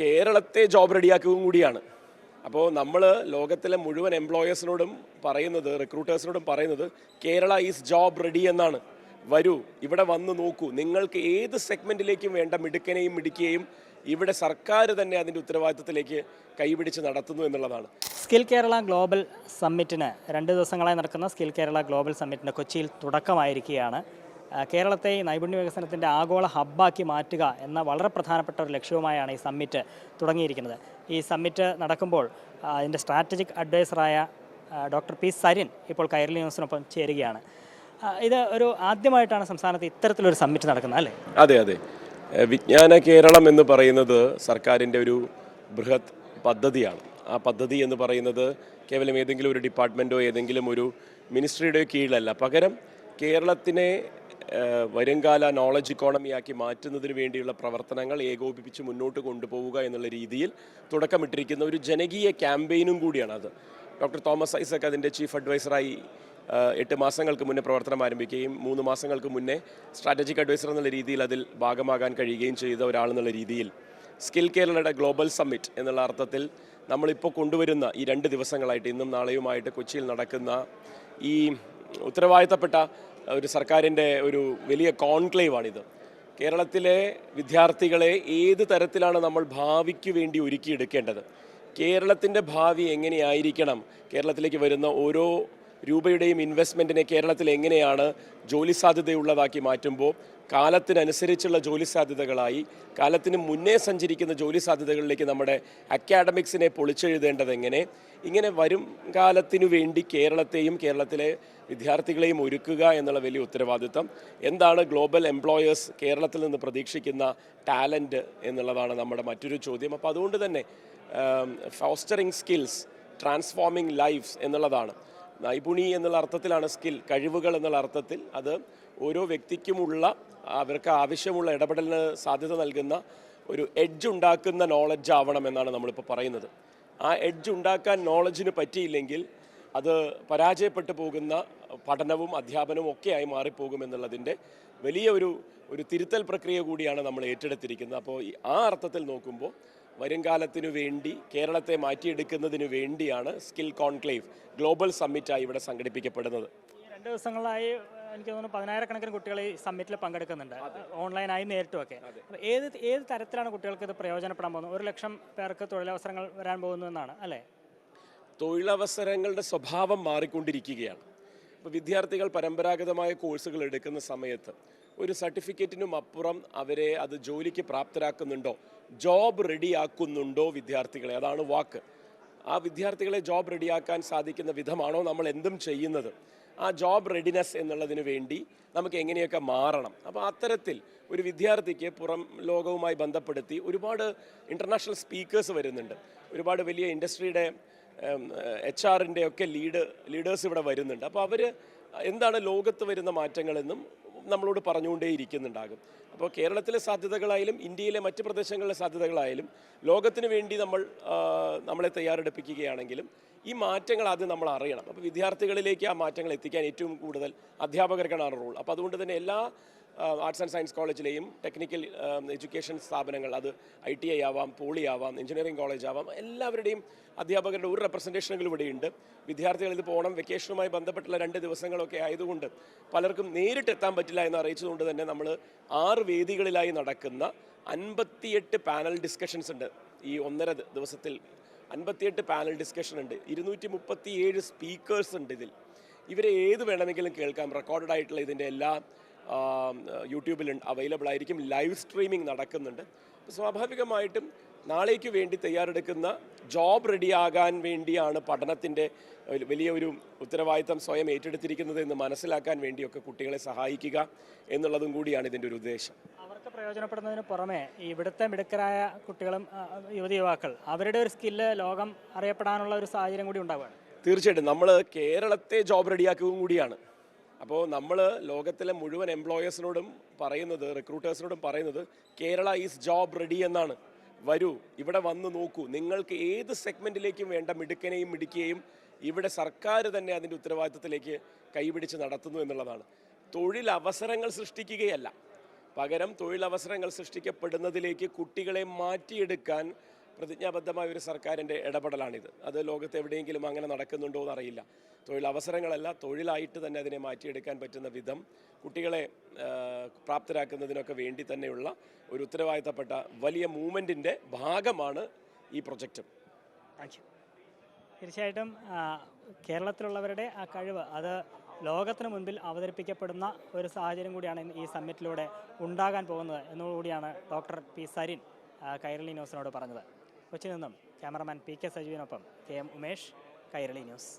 കേരളത്തെ ജോബ് റെഡിയാക്കുകയും കൂടിയാണ്. അപ്പോൾ നമ്മൾ ലോകത്തിലെ മുഴുവൻ എംപ്ലോയേഴ്സിനോടും പറയുന്നത് റിക്രൂട്ടേഴ്സിനോടും പറയുന്നത് കേരള ഈസ് ജോബ് റെഡി എന്നാണ്. വരൂ ഇവിടെ വന്ന് നോക്കൂ. നിങ്ങൾക്ക് ഏത് സെഗ്മെന്റിലേക്കും വേണ്ട മിടുക്കനെയും മിടുക്കിയെയും ഇവിടെ സർക്കാർ തന്നെ അതിന്റെ ഉത്തരവാദിത്തത്തിലേക്ക് കൈപിടിച്ച് നടത്തുന്നു എന്നുള്ളതാണ്. സ്കിൽ കേരള ഗ്ലോബൽ സമ്മിറ്റിന് രണ്ട് ദിവസങ്ങളായി നടക്കുന്ന സ്കിൽ കേരള ഗ്ലോബൽ സമ്മിറ്റിന് കൊച്ചിയിൽ തുടക്കമായിരിക്കുകയാണ്. കേരളത്തെ നൈപുണ്യ വികസനത്തിന്റെ ആഗോള ഹബ്ബാക്കി മാറ്റുക എന്ന വളരെ പ്രധാനപ്പെട്ട ഒരു ലക്ഷ്യവുമായാണ് ഈ സമ്മിറ്റ് തുടങ്ങിയിരിക്കുന്നത്. ഈ സമ്മിറ്റ് നടക്കുമ്പോൾ അതിന്റെ സ്ട്രാറ്റജിക് അഡ്വൈസറായ ഡോക്ടർ പി സരിൻ ഇപ്പോൾ കൈരളി ന്യൂസിനൊപ്പം ചേരുകയാണ്. ഇത് ഒരു ആദ്യമായിട്ടാണ് സംസ്ഥാനത്ത് ഇത്തരത്തിലൊരു സമ്മിറ്റ് നടക്കുന്നത് അല്ലേ? അതെ അതെ. വിജ്ഞാന കേരളം എന്ന് പറയുന്നത് സർക്കാരിന്റെ ഒരു ബൃഹത് പദ്ധതിയാണ്. ആ പദ്ധതി എന്ന് പറയുന്നത് കേവലം ഏതെങ്കിലും ഒരു ഡിപ്പാർട്ട്മെന്റോ ഏതെങ്കിലും ഒരു മിനിസ്ട്രിയുടെയോ കീഴിലല്ല. പകരം കേരളത്തിനെ വരുംകാല നോളജ് ഇക്കോണമിയാക്കി മാറ്റുന്നതിന് വേണ്ടിയുള്ള പ്രവർത്തനങ്ങൾ ഏകോപിപ്പിച്ച് മുന്നോട്ട് കൊണ്ടുപോവുക എന്നുള്ള രീതിയിൽ തുടക്കമിട്ടിരിക്കുന്ന ഒരു ജനകീയ ക്യാമ്പയിനും കൂടിയാണ് അത്. ഡോക്ടർ തോമസ് ഐസക് അതിന്റെ ചീഫ് അഡ്വൈസറായി എട്ട് മാസങ്ങൾക്ക് മുന്നേ പ്രവർത്തനം ആരംഭിക്കുകയും മൂന്ന് മാസങ്ങൾക്ക് മുന്നേ സ്ട്രാറ്റജിക് അഡ്വൈസർ എന്നുള്ള രീതിയിൽ അതിൽ ഭാഗമാകാൻ കഴിയുകയും ചെയ്ത ഒരാളെന്നുള്ള രീതിയിൽ സ്കിൽ കേരളയുടെ ഗ്ലോബൽ സമ്മിറ്റ് എന്നുള്ള അർത്ഥത്തിൽ നമ്മളിപ്പോൾ കൊണ്ടുവരുന്ന ഈ രണ്ട് ദിവസങ്ങളായിട്ട് ഇന്നും നാളെയുമായിട്ട് കൊച്ചിയിൽ നടക്കുന്ന ഈ ഉത്തരവാദിത്തപ്പെട്ട ഒരു സർക്കാരിന്റെ ഒരു വലിയ കോൺക്ലേവാണിത്. കേരളത്തിലെ വിദ്യാർത്ഥികളെ ഏത് തരത്തിലാണ് നമ്മൾ ഭാവിക്ക് വേണ്ടി ഒരുക്കിയെടുക്കേണ്ടത്? കേരളത്തിന്റെ ഭാവി എങ്ങനെയായിരിക്കണം? കേരളത്തിലേക്ക് വരുന്ന ഓരോ രൂപയുടെയും ഇൻവെസ്റ്റ്മെന്റിനെ കേരളത്തിൽ എങ്ങനെയാണ് ജോലി സാധ്യതയുള്ളതാക്കി മാറ്റുമ്പോൾ കാലത്തിനനുസരിച്ചുള്ള ജോലി സാധ്യതകളായി കാലത്തിന് മുന്നേ സഞ്ചരിക്കുന്ന ജോലി സാധ്യതകളിലേക്ക് നമ്മുടെ അക്കാഡമിക്സിനെ പൊളിച്ചെഴുതേണ്ടത് എങ്ങനെ? ഇങ്ങനെ വരും കാലത്തിനു വേണ്ടി കേരളത്തെയും കേരളത്തിലെ വിദ്യാർത്ഥികളെയും ഒരുക്കുക എന്നുള്ള വലിയ ഉത്തരവാദിത്തം. എന്താണ് ഗ്ലോബൽ എംപ്ലോയേഴ്സ് കേരളത്തിൽ നിന്ന് പ്രതീക്ഷിക്കുന്ന ടാലന്റ് എന്നുള്ളതാണ് നമ്മുടെ മറ്റൊരു ചോദ്യം. അപ്പോൾ അതുകൊണ്ട് തന്നെ ഫോസ്റ്ററിങ് സ്കിൽസ് ട്രാൻസ്ഫോമിങ് ലൈഫ്സ് എന്നുള്ളതാണ്. നൈപുണി എന്നുള്ള അർത്ഥത്തിലാണ് സ്കിൽ കഴിവുകൾ എന്നുള്ള അർത്ഥത്തിൽ അത് ഓരോ വ്യക്തിക്കുമുള്ള അവർക്ക് ആവശ്യമുള്ള ഇടപെടലിന് സാധ്യത നൽകുന്ന ഒരു എഡ്ജ് ഉണ്ടാക്കുന്ന നോളജ് ആവണം എന്നാണ് നമ്മളിപ്പോൾ പറയുന്നത്. ആ എഡ്ജ് ഉണ്ടാക്കാൻ നോളജിന് പറ്റിയില്ലെങ്കിൽ അത് പരാജയപ്പെട്ടു പോകുന്ന പഠനവും അധ്യാപനവും ഒക്കെയായി മാറിപ്പോകും എന്നുള്ളതിന്റെ വലിയ ഒരു ഒരു തിരുത്തൽ പ്രക്രിയ കൂടിയാണ് നമ്മൾ ഏറ്റെടുത്തിരിക്കുന്നത്. അപ്പോൾ ആ അർത്ഥത്തിൽ നോക്കുമ്പോൾ വരുംകാലത്തിനു വേണ്ടി കേരളത്തെ മാറ്റിയെടുക്കുന്നതിനു വേണ്ടിയാണ് സ്കിൽ കോൺക്ലേവ് ഗ്ലോബൽ സമ്മിറ്റായി ഇവിടെ സംഘടിപ്പിക്കപ്പെടുന്നത്. രണ്ട് ദിവസങ്ങളായി എനിക്ക് തോന്നുന്നു പതിനായിരക്കണക്കിന് കുട്ടികൾ ഈ സമ്മിറ്റിൽ പങ്കെടുക്കുന്നുണ്ട്. ഓൺലൈനായി നേരിട്ടുമൊക്കെ അപ്പോൾ ഏത് ഏത് തരത്തിലാണ് കുട്ടികൾക്ക് ഇത് പ്രയോജനപ്പെടാൻ പോകുന്നത്? ഒരു ലക്ഷം പേർക്ക് തൊഴിലവസരങ്ങൾ വരാൻ പോകുന്നതെന്നാണ് അല്ലേ? തൊഴിലവസരങ്ങളുടെ സ്വഭാവം മാറിക്കൊണ്ടിരിക്കുകയാണ്. ഇപ്പോൾ വിദ്യാർത്ഥികൾ പരമ്പരാഗതമായ കോഴ്സുകൾ എടുക്കുന്ന സമയത്ത് ഒരു സർട്ടിഫിക്കറ്റിനും അപ്പുറം അവരെ അത് ജോലിക്ക് പ്രാപ്തരാക്കുന്നുണ്ടോ? ജോബ് റെഡിയാക്കുന്നുണ്ടോ വിദ്യാർത്ഥികളെ? അതാണ് വാക്ക്. ആ വിദ്യാർത്ഥികളെ ജോബ് റെഡിയാക്കാൻ സാധിക്കുന്ന വിധമാണോ നമ്മൾ എന്തും ചെയ്യുന്നത്? ആ ജോബ് റെഡിനെസ് എന്നുള്ളതിന് വേണ്ടി നമുക്ക് എങ്ങനെയൊക്കെ മാറണം? അപ്പോൾ അത്തരത്തിൽ ഒരു വിദ്യാർത്ഥിക്ക് പുറം ലോകവുമായി ബന്ധപ്പെടുത്തി ഒരുപാട് ഇന്റർനാഷണൽ സ്പീക്കേഴ്സ് വരുന്നുണ്ട്. ഒരുപാട് വലിയ ഇൻഡസ്ട്രിയുടെ എച്ച് ആറിന്റെ ഒക്കെ ലീഡ് ലീഡേഴ്സ് ഇവിടെ വരുന്നുണ്ട്. അപ്പോൾ അവർ എന്താണ് ലോകത്ത് വരുന്ന മാറ്റങ്ങളെന്നും നമ്മളോട് പറഞ്ഞുകൊണ്ടേ ഇരിക്കുന്നുണ്ടാകും അപ്പോൾ കേരളത്തിലെ സാധ്യതകളായാലും ഇന്ത്യയിലെ മറ്റ് പ്രദേശങ്ങളിലെ സാധ്യതകളായാലും ലോകത്തിന് വേണ്ടി നമ്മൾ നമ്മളെ തയ്യാറെടുപ്പിക്കുകയാണെങ്കിലും ഈ മാറ്റങ്ങൾ ആദ്യം നമ്മൾ അറിയണം. അപ്പോൾ വിദ്യാർത്ഥികളിലേക്ക് ആ മാറ്റങ്ങൾ എത്തിക്കാൻ ഏറ്റവും കൂടുതൽ അധ്യാപകർക്കാണ് റോൾ അപ്പോൾ അതുകൊണ്ട് തന്നെ എല്ലാ ആർട്സ് ആൻഡ് സയൻസ് കോളേജിലെയും ടെക്നിക്കൽ എഡ്യൂക്കേഷൻ സ്ഥാപനങ്ങൾ അത് ഐ ടി ഐ ആവാം പോളി ആവാം എഞ്ചിനീയറിംഗ് കോളേജ് ആവാം എല്ലാവരുടെയും അധ്യാപകരുടെ ഒരു റെപ്രസെന്റേഷനുകൾ ഇവിടെയുണ്ട്. വിദ്യാർത്ഥികൾ ഇത് പോകണം വെക്കേഷനുമായി ബന്ധപ്പെട്ടുള്ള രണ്ട് ദിവസങ്ങളൊക്കെ ആയതുകൊണ്ട് പലർക്കും നേരിട്ട് എത്താൻ പറ്റില്ല എന്ന് അറിയിച്ചതുകൊണ്ട് തന്നെ നമ്മൾ ആറ് വേദികളിലായി നടക്കുന്ന അൻപത്തിയെട്ട് പാനൽ ഡിസ്കഷൻസ് ഉണ്ട്. ഈ ഒന്നര ദിവസത്തിൽ അൻപത്തിയെട്ട് പാനൽ ഡിസ്കഷൻ ഉണ്ട്. ഇരുന്നൂറ്റി മുപ്പത്തിയേഴ് സ്പീക്കേഴ്സ് ഉണ്ട് ഇതിൽ. ഇവരെ ഏത് വേണമെങ്കിലും കേൾക്കാം. റെക്കോർഡഡ് ആയിട്ടുള്ള ഇതിന്റെ എല്ലാ യൂട്യൂബിൽ അവൈലബിൾ ആയിരിക്കും. ലൈവ് സ്ട്രീമിംഗ് നടക്കുന്നുണ്ട്. സ്വാഭാവികമായിട്ടും നാളേക്ക് വേണ്ടി തയ്യാറെടുക്കുന്ന ജോബ് റെഡിയാകാൻ വേണ്ടിയാണ് പഠനത്തിന്റെ വലിയൊരു വലിയ ഒരു ഉത്തരവാദിത്തം സ്വയം ഏറ്റെടുത്തിരിക്കുന്നത് എന്ന് മനസ്സിലാക്കാൻ വേണ്ടിയൊക്കെ കുട്ടികളെ സഹായിക്കുക എന്നുള്ളതും കൂടിയാണ് ഇതിന്റെ ഒരു ഉദ്ദേശം. അവർക്ക് പ്രയോജനപ്പെടുന്നതിന് പുറമെ ഇവിടുത്തെ മിടുക്കരായ കുട്ടികളും യുവതി യുവാക്കൾ അവരുടെ ഒരു സ്കില്ല് ലോകം അറിയപ്പെടാനുള്ള ഒരു സാഹചര്യം കൂടി ഉണ്ടാവുകയാണ്. തീർച്ചയായിട്ടും. നമ്മൾ കേരളത്തെ ജോബ് റെഡിയാക്കുകയും കൂടിയാണ്. അപ്പോൾ നമ്മൾ ലോകത്തിലെ മുഴുവൻ എംപ്ലോയേഴ്സിനോടും പറയുന്നത് റിക്രൂട്ടേഴ്സിനോടും പറയുന്നത് കേരള ഈസ് ജോബ് റെഡി എന്നാണ്. വരൂ ഇവിടെ വന്ന് നോക്കൂ. നിങ്ങൾക്ക് ഏത് സെഗ്മെന്റിലേക്കും വേണ്ട മിടുക്കനെയും മിടുക്കിയെയും ഇവിടെ സർക്കാർ തന്നെ അതിന്റെ ഉത്തരവാദിത്തത്തിലേക്ക് കൈപിടിച്ച് നടത്തുന്നു എന്നുള്ളതാണ്. തൊഴിലവസരങ്ങൾ സൃഷ്ടിക്കുകയല്ല. പകരം തൊഴിലവസരങ്ങൾ സൃഷ്ടിക്കപ്പെടുന്നതിലേക്ക് കുട്ടികളെ മാറ്റിയെടുക്കാൻ പ്രതിജ്ഞാബദ്ധമായ ഒരു സർക്കാരിന്റെ ഇടപെടലാണിത്. അത് ലോകത്ത് എവിടെയെങ്കിലും അങ്ങനെ നടക്കുന്നുണ്ടോ എന്നറിയില്ല. തൊഴിലവസരങ്ങളല്ല തൊഴിലായിട്ട് തന്നെ അതിനെ മാറ്റിയെടുക്കാൻ പറ്റുന്ന വിധം കുട്ടികളെ പ്രാപ്തരാക്കുന്നതിനൊക്കെ വേണ്ടി തന്നെയുള്ള ഒരു ഉത്തരവാദിത്തപ്പെട്ട വലിയ മൂവ്മെന്റിന്റെ ഭാഗമാണ് ഈ പ്രൊജക്റ്റും. തീർച്ചയായിട്ടും കേരളത്തിലുള്ളവരുടെ ആ കഴിവ് അത് ലോകത്തിന് മുൻപിൽ അവതരിപ്പിക്കപ്പെടുന്ന ഒരു സാഹചര്യം കൂടിയാണ് ഈ സമ്മിറ്റിലൂടെ ഉണ്ടാകാൻ പോകുന്നത്. എന്നുകൂടിയാണ് ഡോക്ടർ പി സരിൻ കൈരളി ന്യൂസിനോട് പറഞ്ഞത്. കൊച്ചിയിൽ നിന്നും cameraman P K സജീവിനൊപ്പം K M Umesh Kairali news.